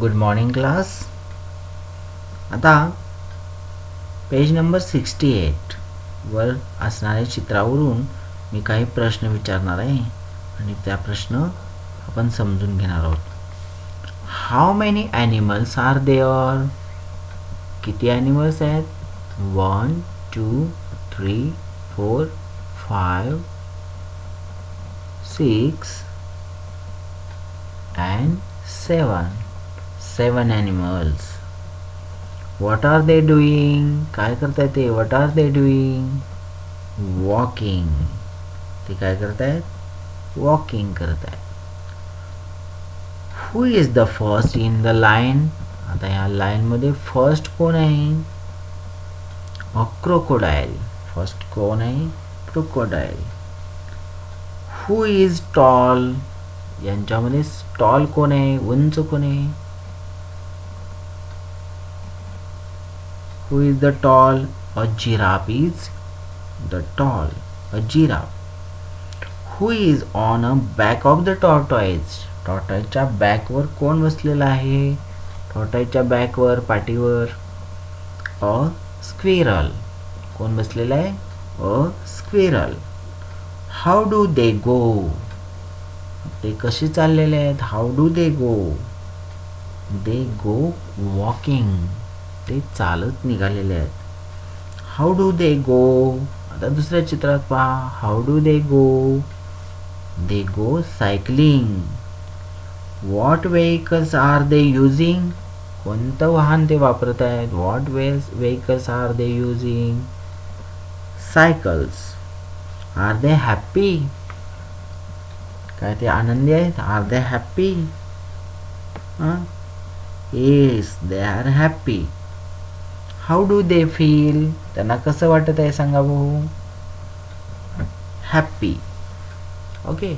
Good morning class आता page number sixty eight वर असणाऱ्या चित्रावरून मी काही प्रश्न विचारणार आहे आणि त्या प्रश्न आपण समजून घेणार आहोत. How many animals are there किती ॲनिमल्स आहेत? One two three four five six and seven seven animals what are they doing? काय करतायत ते? What are they doing? Walking. ते काय करतायत? Walking करतायत. Who is the first in the line आता या लाईनमध्ये फर्स्ट कोण आहे? अ क्रोकोडाईल फर्स्ट कोण आहे? क्रोकोडाईल हु इज टॉल यांच्यामध्ये टॉल कोण आहे? उंच कोण आहे? Who is the tall a giraffe is the tall a giraffe who is on a back of the tortoise? टॉर्टॉईजच्या बॅकवर कोण बसलेला आहे? टॉर्टॉईजच्या बॅकवर पाठीवर. अ स्क्विरल कोण बसलेला आहे? A squirrel how do they go ते कसे चाललेले आहेत? How do they go they go walking ते चालत निघालेले आहेत. हाऊ डू दे गो आता दुसऱ्या चित्रात पहा. How do they go they go cycling what vehicles are they using कोणतं वाहन ते वापरत आहेत? What wheels vehicles are they using cycles are they happy काय ते आनंदी आहेत? Are they happy yes they are happy how do they feel त्यांना कसं वाटत आहे सांगा भाऊ? Happy okay